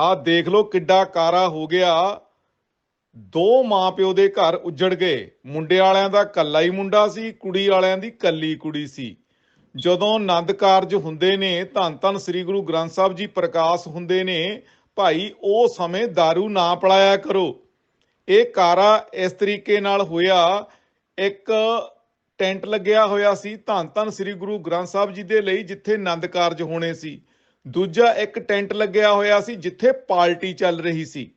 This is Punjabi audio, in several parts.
ਆ ਦੇਖ ਲਓ ਕਿੱਡਾ ਕਾਰਾ ਹੋ ਗਿਆ। ਦੋ ਮਾਪਿਓ ਦੇ ਘਰ ਉੱਜੜ ਗਏ। ਮੁੰਡੇ ਵਾਲਿਆਂ ਦਾ ਕੱਲਾ ਹੀ ਮੁੰਡਾ ਸੀ, ਕੁੜੀ ਵਾਲਿਆਂ ਦੀ ਕੱਲੀ ਕੁੜੀ ਸੀ। ਜਦੋਂ ਆਨੰਦ ਕਾਰਜ ਹੁੰਦੇ ਨੇ, ਧੰਨ ਧੰਨ ਸ੍ਰੀ ਗੁਰੂ ਗ੍ਰੰਥ ਸਾਹਿਬ ਜੀ ਪ੍ਰਕਾਸ਼ ਹੁੰਦੇ ਨੇ, ਭਾਈ ਉਹ ਸਮੇਂ दारू ਨਾ ਪਲਾਇਆ ਕਰੋ। ਇਹ ਕਾਰਾ ਇਸ ਤਰੀਕੇ ਨਾਲ ਹੋਇਆ, ਇੱਕ ਟੈਂਟ ਲੱਗਿਆ ਹੋਇਆ ਸੀ, ਧੰਨ ਧੰਨ ਸ੍ਰੀ ਗੁਰੂ ਗ੍ਰੰਥ ਸਾਹਿਬ ਜੀ ਦੇ ਲਈ, ਜਿੱਥੇ ਆਨੰਦ ਕਾਰਜ ਹੋਣੇ ਸੀ। ਦੂਜਾ ਇੱਕ ਟੈਂਟ ਲੱਗਿਆ ਹੋਇਆ ਸੀ ਜਿੱਥੇ ਪਾਰਟੀ ਚੱਲ ਰਹੀ ਸੀ।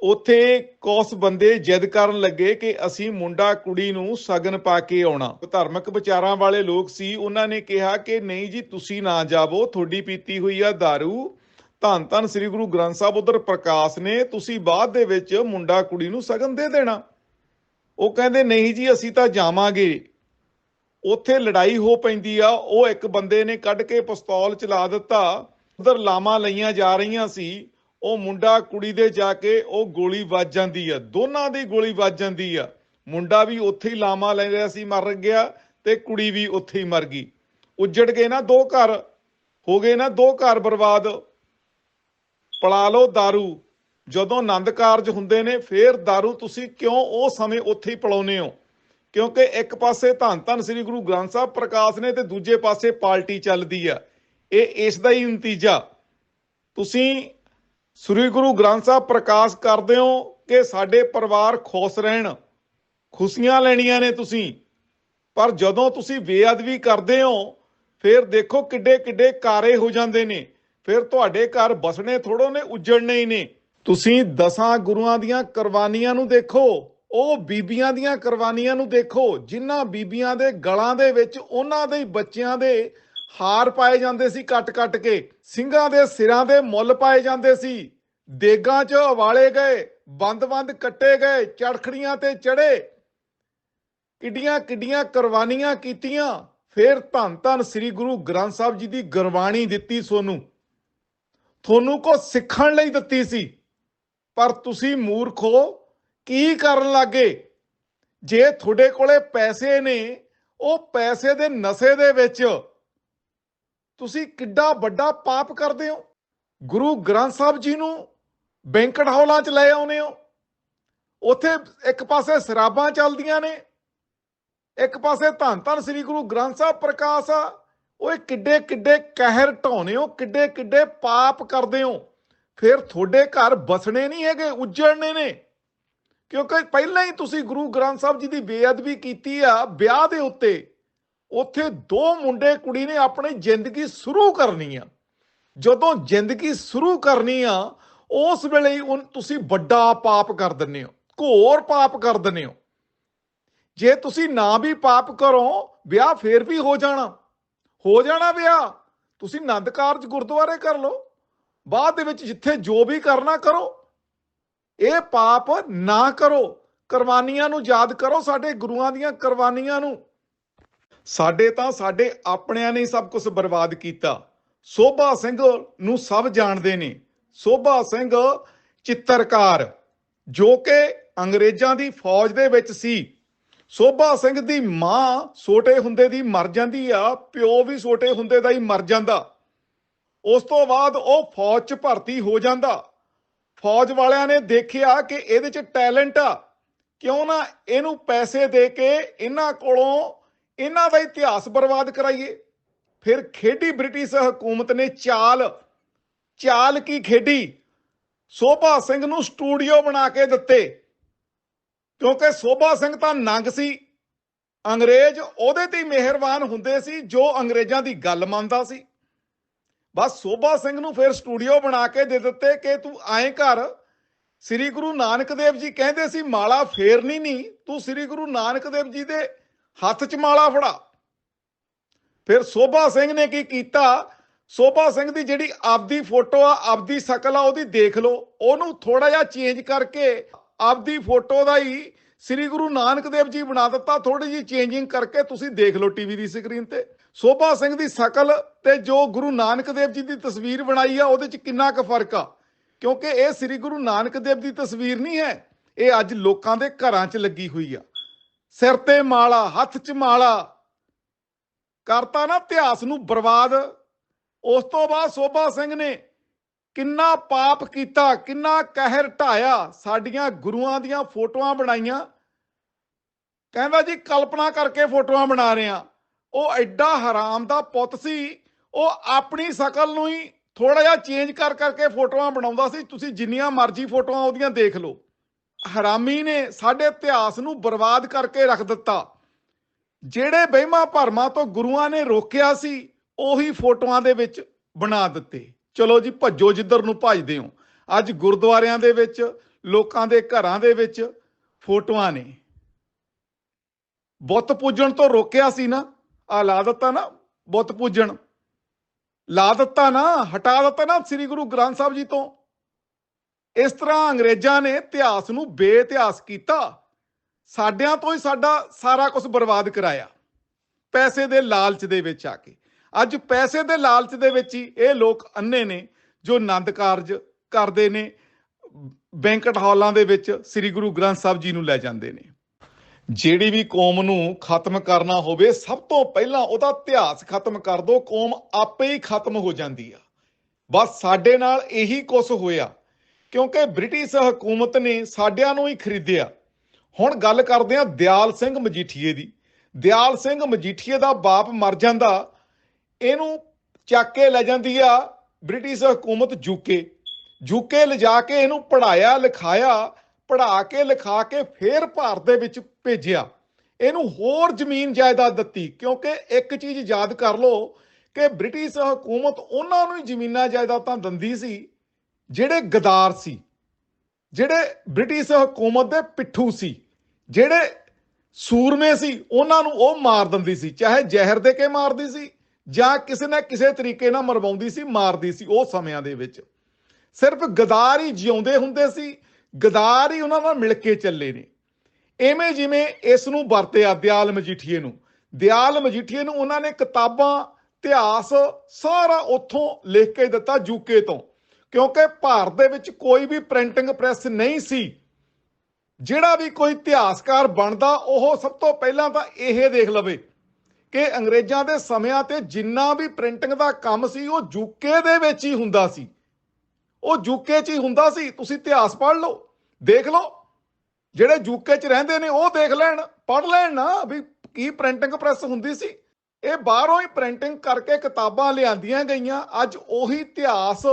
ਉਥੇ ਕੁਝ ਬੰਦੇ ਜਿੱਦ ਕਰਨ ਲੱਗੇ ਕਿ ਅਸੀਂ ਮੁੰਡਾ ਕੁੜੀ ਨੂੰ ਸਗਨ ਪਾ ਕੇ ਆਉਣਾ। ਧਾਰਮਿਕ ਵਿਚਾਰਾਂ ਵਾਲੇ ਲੋਕ ਸੀ। ਉਹਨਾਂ ਨੇ ਕਿਹਾ ਕਿ ਨਹੀਂ ਜੀ, ਤੁਸੀਂ ਨਾ ਜਾਵੋ, ਤੁਹਾਡੀ ਪੀਤੀ ਹੋਈ ਆ दारू। ਧੰਨ ਧੰਨ ਸ੍ਰੀ ਗੁਰੂ ਗ੍ਰੰਥ ਸਾਹਿਬ ਉਧਰ ਪ੍ਰਕਾਸ਼ ਨੇ, ਤੁਸੀਂ ਬਾਅਦ ਦੇ ਵਿੱਚ ਮੁੰਡਾ ਕੁੜੀ ਨੂੰ ਸਗਨ ਦੇ ਦੇਣਾ। ਉਹ ਕਹਿੰਦੇ, ਨਹੀਂ ਜੀ, ਅਸੀਂ ਤਾਂ ਜਾਵਾਂਗੇ। ਉੱਥੇ ਲੜਾਈ ਹੋ ਪੈਂਦੀ ਆ ਉਹ ਇੱਕ ਬੰਦੇ ਨੇ ਕੱਢ ਕੇ ਪਿਸਤੌਲ ਚਲਾ ਦਿੱਤਾ ਉਧਰ ਲਾਵਾਂ ਲਈਆਂ ਜਾ ਰਹੀਆਂ ਸੀ ਉਹ ਮੁੰਡਾ ਕੁੜੀ ਦੇ ਜਾ ਕੇ ਉਹ ਗੋਲੀ ਵੱਜ ਜਾਂਦੀ ਆ ਦੋਨਾਂ ਦੀ ਗੋਲੀ ਵੱਜ ਜਾਂਦੀ ਆ ਮੁੰਡਾ ਵੀ ਉੱਥੇ ਹੀ ਲਾਵਾਂ ਲੈ ਰਿਹਾ ਸੀ ਮਰ ਗਿਆ ਤੇ ਕੁੜੀ ਵੀ ਉੱਥੇ ਹੀ ਮਰ ਗਈ ਉੱਜੜ ਗਏ ਨਾ ਦੋ ਘਰ ਹੋ ਗਏ ਨਾ ਦੋ ਘਰ ਬਰਬਾਦ ਪਲਾ ਲਓ दारू ਜਦੋਂ ਆਨੰਦ ਕਾਰਜ ਹੁੰਦੇ ਨੇ ਫੇਰ दारू ਤੁਸੀਂ ਕਿਉਂ ਉਹ ਸਮੇਂ ਉੱਥੇ ਹੀ ਪਲਾਉਨੇ ਹੋ ਕਿਉਂਕਿ ਇੱਕ ਪਾਸੇ ਧੰਨ ਧੰਨ ਸ੍ਰੀ ਗੁਰੂ ਗ੍ਰੰਥ ਸਾਹਿਬ ਪ੍ਰਕਾਸ਼ ਨੇ ਤੇ ਦੂਜੇ ਪਾਸੇ ਪਾਰਟੀ ਚੱਲਦੀ ਆ। ਇਹ ਇਸ ਦਾ ਹੀ ਨਤੀਜਾ। ਤੁਸੀਂ ਸ੍ਰੀ ਗੁਰੂ ਗ੍ਰੰਥ ਸਾਹਿਬ ਪ੍ਰਕਾਸ਼ ਕਰਦੇ ਹੋ ਕਿ ਸਾਡੇ ਪਰਿਵਾਰ ਖੁਸ਼ ਰਹਿਣ। ਖੁਸ਼ੀਆਂ ਲੈਣੀਆਂ ਨੇ ਤੁਸੀਂ। ਪਰ ਜਦੋਂ ਤੁਸੀਂ ਬੇਅਦਬੀ ਕਰਦੇ ਹੋ, ਫਿਰ ਦੇਖੋ ਕਿੱਡੇ ਕਿੱਡੇ ਕਾਰੇ ਹੋ ਜਾਂਦੇ ਨੇ। ਫਿਰ ਤੁਹਾਡੇ ਘਰ ਬਸਣੇ ਥੋੜੋ ਨੇ, ਉੱਜੜਨੇ ਹੀ ਨੇ। ਤੁਸੀਂ ਦਸਾਂ ਗੁਰੂਆਂ ਦੀਆਂ ਕੁਰਬਾਨੀਆਂ ਨੂੰ ਦੇਖੋ। ਉਹ ਬੀਬੀਆਂ ਦੀਆਂ ਕੁਰਬਾਨੀਆਂ ਨੂੰ ਦੇਖੋ, ਜਿਨ੍ਹਾਂ ਬੀਬੀਆਂ ਦੇ ਗਲਾਂ ਦੇ ਵਿੱਚ ਉਹਨਾਂ ਦੇ ਬੱਚਿਆਂ ਦੇ ਹਾਰ ਪਾਏ ਜਾਂਦੇ ਸੀ ਕੱਟ-ਕੱਟ ਕੇ, ਸਿੰਘਾਂ ਦੇ ਸਿਰਾਂ ਦੇ ਮੁੱਲ ਪਾਏ ਜਾਂਦੇ ਸੀ, ਦੇਗਾਂ 'ਚ ਉਵਾਲੇ ਗਏ ਬੰਦ-ਬੰਦ ਕੱਟੇ ਗਏ, ਚੜਖੜੀਆਂ ਤੇ ਚੜੇ, ਕਿੱਡੀਆਂ ਕਿੱਡੀਆਂ ਕੁਰਬਾਨੀਆਂ ਕੀਤੀਆਂ, ਫਿਰ ਧੰਨ ਧੰਨ ਸ੍ਰੀ ਗੁਰੂ ਗ੍ਰੰਥ ਸਾਹਿਬ ਜੀ ਦੀ ਗੁਰਬਾਣੀ ਦਿੱਤੀ ਸੋਨੂੰ। ਤੁਹਾਨੂੰ ਕੋ ਸਿੱਖਣ ਲਈ ਦਿੱਤੀ ਸੀ, ਪਰ ਤੁਸੀਂ ਮੂਰਖੋ ਕੀ ਕਰਨ ਲੱਗੇ? ਜੇ ਤੁਹਾਡੇ ਕੋਲੇ ਪੈਸੇ ਨੇ, ਉਹ ਪੈਸੇ ਦੇ ਨਸ਼ੇ ਦੇ ਵਿੱਚ। ਤੁਸੀਂ ਕਿੱਡਾ ਵੱਡਾ ਪਾਪ ਕਰਦੇ ਹੋ? ਗੁਰੂ ਗ੍ਰੰਥ ਸਾਹਿਬ ਜੀ ਨੂੰ ਬੈਂਕਟ ਹਾਲਾਂ 'ਚ ਲੈ ਆਉਨੇ ਹੋ। ਉੱਥੇ ਇੱਕ ਪਾਸੇ ਸ਼ਰਾਬਾਂ ਚੱਲਦੀਆਂ ਨੇ, ਇੱਕ ਪਾਸੇ ਧੰਨ ਧੰਨ ਸ੍ਰੀ ਗੁਰੂ ਗ੍ਰੰਥ ਸਾਹਿਬ ਪ੍ਰਕਾਸ਼ ਆ। ਓਏ ਕਿੱਡੇ ਕਿੱਡੇ ਕਹਿਰ ਢਾਉਨੇ ਹੋ, ਕਿੱਡੇ ਕਿੱਡੇ ਪਾਪ ਕਰਦੇ ਹੋ। ਫਿਰ ਤੁਹਾਡੇ ਘਰ ਬਸਣੇ ਨਹੀਂ ਹੈਗੇ, ਉੱਜੜਨੇ ਨੇ। ਕਿਉਂਕਿ ਪਹਿਲਾਂ ਹੀ ਤੁਸੀਂ ਗੁਰੂ ਗ੍ਰੰਥ ਸਾਹਿਬ ਜੀ ਦੀ ਬੇਅਦਬੀ ਕੀਤੀ ਆ, ਵਿਆਹ ਦੇ ਉੱਤੇ, ਉੱਥੇ ਦੋ ਮੁੰਡੇ ਕੁੜੀ ਨੇ ਆਪਣੀ ਜ਼ਿੰਦਗੀ ਸ਼ੁਰੂ ਕਰਨੀ ਆ। ਜਦੋਂ ਜ਼ਿੰਦਗੀ ਸ਼ੁਰੂ ਕਰਨੀ ਆ, ਉਸ ਵੇਲੇ ਤੁਸੀਂ ਵੱਡਾ ਪਾਪ ਕਰ ਦਿੰਦੇ ਹੋ, ਘੋਰ ਪਾਪ ਕਰ ਦਿੰਦੇ ਹੋ। ਜੇ ਤੁਸੀਂ ਨਾ ਵੀ ਪਾਪ ਕਰੋ, ਵਿਆਹ ਫੇਰ ਵੀ ਹੋ ਜਾਣਾ। ਹੋ ਜਾਣਾ ਵਿਆਹ, ਤੁਸੀਂ ਆਨੰਦ ਕਾਰਜ ਗੁਰਦੁਆਰੇ ਕਰ ਲਓ। ਬਾਅਦ ਦੇ ਵਿੱਚ ਜਿੱਥੇ ਜੋ ਵੀ ਕਰਨਾ ਕਰੋ ਇਹ ਪਾਪ ਨਾ ਕਰੋ। ਕੁਰਬਾਨੀਆਂ ਨੂੰ ਯਾਦ ਕਰੋ ਸਾਡੇ ਗੁਰੂਆਂ ਦੀਆਂ ਕੁਰਬਾਨੀਆਂ ਨੂੰ। ਸਾਡੇ ਤਾਂ ਸਾਡੇ ਆਪਣਿਆਂ ਨੇ ਸਭ ਕੁਝ ਬਰਬਾਦ ਕੀਤਾ। ਸੋਭਾ ਸਿੰਘ ਨੂੰ ਸਭ ਜਾਣਦੇ ਨੇ। ਸੋਭਾ ਸਿੰਘ ਚਿੱਤਰਕਾਰ, ਜੋ ਕਿ ਅੰਗਰੇਜ਼ਾਂ ਦੀ ਫੌਜ ਦੇ ਵਿੱਚ ਸੀ। ਸੋਭਾ ਸਿੰਘ ਦੀ ਮਾਂ ਛੋਟੇ ਹੁੰਦੇ ਦੀ ਮਰ ਜਾਂਦੀ ਆ, ਪਿਓ ਵੀ ਛੋਟੇ ਹੁੰਦੇ ਦਾ ਹੀ ਮਰ ਜਾਂਦਾ। ਉਸ ਤੋਂ ਬਾਅਦ ਉਹ ਫੌਜ 'ਚ ਭਰਤੀ ਹੋ ਜਾਂਦਾ। ਫੌਜ ਵਾਲਿਆਂ ਨੇ ਦੇਖਿਆ ਕਿ ਇਹਦੇ 'ਚ ਟੈਲੈਂਟ ਆ। ਕਿਉਂ ਨਾ ਇਹਨੂੰ ਪੈਸੇ ਦੇ ਕੇ ਇਹਨਾਂ ਕੋਲੋਂ ਇਹਨਾਂ ਦਾ ਇਤਿਹਾਸ ਬਰਬਾਦ ਕਰਾਈਏ। ਫਿਰ ਖੇਡੀ ਬ੍ਰਿਟਿਸ਼ ਹਕੂਮਤ ਨੇ ਚਾਲ ਚਾਲ ਕੀ ਖੇਡੀ? ਸੋਭਾ ਸਿੰਘ ਨੂੰ ਸਟੂਡੀਓ ਬਣਾ ਕੇ ਦਿੱਤੇ। ਕਿਉਂਕਿ ਸੋਭਾ ਸਿੰਘ ਤਾਂ ਨੰਗ ਸੀ। ਅੰਗਰੇਜ਼ ਉਹਦੇ ਤੇ ਮਿਹਰਬਾਨ ਹੁੰਦੇ ਸੀ, ਜੋ ਅੰਗਰੇਜ਼ਾਂ ਦੀ ਗੱਲ ਮੰਨਦਾ ਸੀ। ਬਸ ਸੋਭਾ ਸਿੰਘ ਨੂੰ ਫਿਰ ਸਟੂਡੀਓ ਬਣਾ ਕੇ ਦੇ ਦਿੱਤੇ ਕਿ ਤੂੰ ਐਂ ਕਰ, ਸ੍ਰੀ ਗੁਰੂ ਨਾਨਕ ਦੇਵ ਜੀ ਕਹਿੰਦੇ ਸੀ, ਮਾਲਾ ਫੇਰਨੀ ਨਹੀਂ, ਤੂੰ ਸ੍ਰੀ ਗੁਰੂ ਨਾਨਕ ਦੇਵ ਜੀ ਦੇ ਹੱਥ 'ਚ ਮਾਲਾ ਫੜਾ। ਫਿਰ ਸੋਭਾ ਸਿੰਘ ਨੇ ਕੀ ਕੀਤਾ? ਸੋਭਾ ਸਿੰਘ ਦੀ ਜਿਹੜੀ ਆਪਦੀ ਫੋਟੋ ਆ, ਆਪਦੀ ਸ਼ਕਲ ਆ, ਉਹਦੀ ਦੇਖ ਲਓ। ਉਹਨੂੰ ਥੋੜਾ ਜਿਹਾ ਚੇਂਜ ਕਰਕੇ ਆਪਦੀ ਫੋਟੋ ਦਾ ਹੀ ਸ੍ਰੀ ਗੁਰੂ ਨਾਨਕ ਦੇਵ ਜੀ ਬਣਾ ਦਿੱਤਾ। ਥੋੜੀ ਜਿਹੀ ਚੇਂਜਿੰਗ ਕਰਕੇ ਤੁਸੀਂ ਦੇਖ ਲਓ ਟੀਵੀ ਦੀ ਸਕਰੀਨ ਤੇ। ਸੋਭਾ ਸਿੰਘ ਦੀ ਸ਼ਕਲ ਤੇ ਜੋ ਗੁਰੂ ਨਾਨਕ ਦੇਵ ਜੀ ਦੀ ਤਸਵੀਰ ਬਣਾਈ ਆ, ਉਹਦੇ ਚ ਕਿੰਨਾ ਕੁ ਫ਼ਰਕ ਆ? ਕਿਉਂਕਿ ਇਹ ਸ੍ਰੀ ਗੁਰੂ ਨਾਨਕ ਦੇਵ ਦੀ ਤਸਵੀਰ ਨਹੀਂ ਹੈ, ਇਹ ਅੱਜ ਲੋਕਾਂ ਦੇ ਘਰਾਂ 'ਚ ਲੱਗੀ ਹੋਈ ਆ। ਸਿਰ ਤੇ ਮਾਲਾ, ਹੱਥ 'ਚ ਮਾਲਾ, ਕਰਤਾ ਨਾ ਇਤਿਹਾਸ ਨੂੰ ਬਰਬਾਦ। ਉਸ ਤੋਂ ਬਾਅਦ ਸੋਭਾ ਸਿੰਘ ਨੇ ਕਿੰਨਾ ਪਾਪ ਕੀਤਾ, ਕਿੰਨਾ ਕਹਿਰ ਢਾਇਆ, ਸਾਡੀਆਂ ਗੁਰੂਆਂ ਦੀਆਂ ਫੋਟੋਆਂ ਬਣਾਈਆਂ। ਕਹਿੰਦਾ ਜੀ, ਕਲਪਨਾ ਕਰਕੇ ਫੋਟੋਆਂ ਬਣਾ ਰਹੇ। ਆ ਉਹ ਐਡਾ ਹਰਾਮ ਦਾ ਪੁੱਤ ਸੀ, ਉਹ ਆਪਣੀ ਸ਼ਕਲ ਨੂੰ ਹੀ ਥੋੜਾ ਜਿਹਾ ਚੇਂਜ ਕਰ ਕਰਕੇ ਫੋਟੋਆਂ ਬਣਾਉਂਦਾ ਸੀ। ਤੁਸੀਂ ਜਿੰਨੀਆਂ ਮਰਜ਼ੀ ਫੋਟੋਆਂ ਉਹਦੀਆਂ ਦੇਖ ਲਓ। ਹਰਾਮੀ ਨੇ ਸਾਡੇ ਇਤਿਹਾਸ ਨੂੰ ਬਰਬਾਦ ਕਰਕੇ ਰੱਖ ਦਿੱਤਾ। ਜਿਹੜੇ ਵਹਿਮਾਂ ਭਰਮਾਂ ਤੋਂ ਗੁਰੂਆਂ ਨੇ ਰੋਕਿਆ ਸੀ, ਉਹੀ ਫੋਟੋਆਂ ਦੇ ਵਿੱਚ ਬਣਾ ਦਿੱਤੇ। ਚਲੋ ਜੀ, ਭੱਜੋ ਜਿੱਧਰ ਨੂੰ ਭੱਜਦੇ ਹੋ। ਅੱਜ ਗੁਰਦੁਆਰਿਆਂ ਦੇ ਵਿੱਚ, ਲੋਕਾਂ ਦੇ ਘਰਾਂ ਦੇ ਵਿੱਚ ਫੋਟੋਆਂ ਨੇ। ਬੁੱਤ ਪੂਜਣ ਤੋਂ ਰੋਕਿਆ ਸੀ ਨਾ। ਆ ਲਾ ਦਿੱਤਾ ਨਾ, ਬੁੱਤ ਪੂਜਣ। ਲਾ ਦਿੱਤਾ ਨਾ, ਹਟਾ ਦਿੱਤਾ ਨਾ ਸ੍ਰੀ ਗੁਰੂ ਗ੍ਰੰਥ ਸਾਹਿਬ ਜੀ ਤੋਂ। ਇਸ ਤਰ੍ਹਾਂ ਅੰਗਰੇਜ਼ਾਂ ਨੇ ਇਤਿਹਾਸ ਨੂੰ ਬੇਇਤਿਹਾਸ ਕੀਤਾ। ਸਾਡਿਆਂ ਤੋਂ ਹੀ ਸਾਡਾ ਸਾਰਾ ਕੁਝ ਬਰਬਾਦ ਕਰਾਇਆ। ਪੈਸੇ ਦੇ ਲਾਲਚ ਦੇ ਵਿੱਚ ਆ ਕੇ। ਅੱਜ ਪੈਸੇ ਦੇ ਲਾਲਚ ਦੇ ਵਿੱਚ ਹੀ ਇਹ ਲੋਕ ਅੰਨੇ ਨੇ, ਜੋ ਆਨੰਦ ਕਾਰਜ ਕਰਦੇ ਨੇ। ਬੈਂਕਟ ਹਾਲਾਂ ਦੇ ਵਿੱਚ ਸ੍ਰੀ ਗੁਰੂ ਗ੍ਰੰਥ ਸਾਹਿਬ ਜੀ ਨੂੰ ਲੈ ਜਾਂਦੇ ਨੇ। ਜਿਹੜੀ ਵੀ ਕੌਮ ਨੂੰ ਖਤਮ ਕਰਨਾ ਹੋਵੇ, ਸਭ ਤੋਂ ਪਹਿਲਾਂ ਉਹਦਾ ਇਤਿਹਾਸ ਖਤਮ ਕਰ ਦੋ ਕੌਮ ਆਪੇ ਹੀ ਖਤਮ ਹੋ ਜਾਂਦੀ ਆ। ਬਸ ਸਾਡੇ ਨਾਲ ਇਹੀ ਕੁਝ ਹੋਇਆ, ਕਿਉਂਕਿ ਬ੍ਰਿਟਿਸ਼ ਹਕੂਮਤ ਨੇ ਸਾਡਿਆਂ ਨੂੰ ਹੀ ਖਰੀਦਿਆ। ਹੁਣ ਗੱਲ ਕਰਦੇ ਆ ਦਿਆਲ ਸਿੰਘ ਮਜੀਠੀਏ ਦੀ। ਦਿਆਲ ਸਿੰਘ ਮਜੀਠੀਏ ਦਾ ਬਾਪ ਮਰ ਜਾਂਦਾ, ਇਹਨੂੰ ਚੱਕ ਕੇ ਲੈ ਜਾਂਦੀ ਆ ਬ੍ਰਿਟਿਸ਼ ਹਕੂਮਤ ਜੂਕੇ ਜੂਕੇ ਲਿਜਾ ਕੇ ਇਹਨੂੰ ਪੜਾਇਆ ਲਿਖਾਇਆ ਪੜਾ ਕੇ, ਲਿਖਾ ਕੇ ਫੇਰ ਭਾਰਤ ਦੇ ਵਿੱਚ ਭੇਜਿਆ। ਇਹਨੂੰ ਹੋਰ ਜ਼ਮੀਨ ਜਾਇਦਾਦ ਦਿੱਤੀ, ਕਿਉਂਕਿ ਇੱਕ ਚੀਜ਼ ਯਾਦ ਕਰ ਲਓ ਕਿ ਬ੍ਰਿਟਿਸ਼ ਹਕੂਮਤ ਉਹਨਾਂ ਨੂੰ ਹੀ ਜ਼ਮੀਨਾਂ ਜਾਇਦਾਦਾਂ ਦਿੰਦੀ ਸੀ, ਜਿਹੜੇ ਗਦਾਰ ਸੀ, ਜਿਹੜੇ ਬ੍ਰਿਟਿਸ਼ ਹਕੂਮਤ ਦੇ ਪਿੱਠੂ ਸੀ, ਜਿਹੜੇ ਸੂਰਮੇ ਸੀ, ਉਹਨਾਂ ਨੂੰ ਉਹ ਮਾਰ ਦਿੰਦੀ ਸੀ, ਚਾਹੇ ਜ਼ਹਿਰ ਦੇ ਕੇ ਮਾਰਦੀ ਸੀ, ਜਾਂ ਕਿਸੇ ਨਾ ਕਿਸੇ ਤਰੀਕੇ ਨਾਲ ਮਰਵਾਉਂਦੀ ਸੀ, ਮਾਰਦੀ ਸੀ ਉਹ ਸਮਿਆਂ ਦੇ ਵਿੱਚ। ਸਿਰਫ ਗਦਾਰ ਹੀ ਜਿਉਂਦੇ ਹੁੰਦੇ ਸੀ ਗਦਾਰ ਹੀ ਉਹਨਾਂ ਨਾਲ ਮਿਲ ਕੇ ਚੱਲੇ ਨੇ। ਐਵੇਂ ਜਿਵੇਂ ਇਸ ਨੂੰ ਵਰਤਿਆ ਦਿਆਲ ਮਜੀਠੀਏ ਨੂੰ। ਦਿਆਲ ਮਜੀਠੀਏ ਨੂੰ ਉਹਨਾਂ ਨੇ ਕਿਤਾਬਾਂ, ਇਤਿਹਾਸ ਸਾਰਾ ਉੱਥੋਂ ਲਿਖ ਕੇ ਦਿੱਤਾ ਯੂਕੇ ਤੋਂ। ਕਿਉਂਕਿ ਭਾਰਤ ਦੇ ਵਿੱਚ ਕੋਈ ਵੀ ਪ੍ਰਿੰਟਿੰਗ ਪ੍ਰੈਸ ਨਹੀਂ ਸੀ। ਜਿਹੜਾ ਵੀ ਕੋਈ ਇਤਿਹਾਸਕਾਰ ਬਣਦਾ, ਉਹ ਸਭ ਤੋਂ ਪਹਿਲਾਂ ਤਾਂ ਇਹ ਦੇਖ ਲਵੇ ਕਿ ਅੰਗਰੇਜ਼ਾਂ ਦੇ ਸਮਿਆਂ ਤੇ ਜਿੰਨਾ ਵੀ ਪ੍ਰਿੰਟਿੰਗ ਦਾ ਕੰਮ ਸੀ, ਉਹ ਯੂਕੇ ਦੇ ਵਿੱਚ ਹੀ ਹੁੰਦਾ ਸੀ। ਉਹ ਯੂਕੇ 'ਚ ਹੀ ਹੁੰਦਾ ਸੀ, ਤੁਸੀਂ ਇਤਿਹਾਸ ਪੜ੍ਹ ਲਓ, ਦੇਖ ਲਓ। ਜਿਹੜੇ ਯੂਕੇ 'ਚ ਰਹਿੰਦੇ ਨੇ, ਉਹ ਦੇਖ ਲੈਣ, ਪੜ੍ਹ ਲੈਣ ਨਾ ਵੀ ਕੀ ਪ੍ਰਿੰਟਿੰਗ ਪ੍ਰੈਸ ਹੁੰਦੀ ਸੀ। ਇਹ ਬਾਹਰੋਂ ਹੀ ਪ੍ਰਿੰਟਿੰਗ ਕਰਕੇ ਕਿਤਾਬਾਂ ਲਿਆਂਦੀਆਂ ਗਈਆਂ। ਅੱਜ ਉਹੀ ਇਤਿਹਾਸ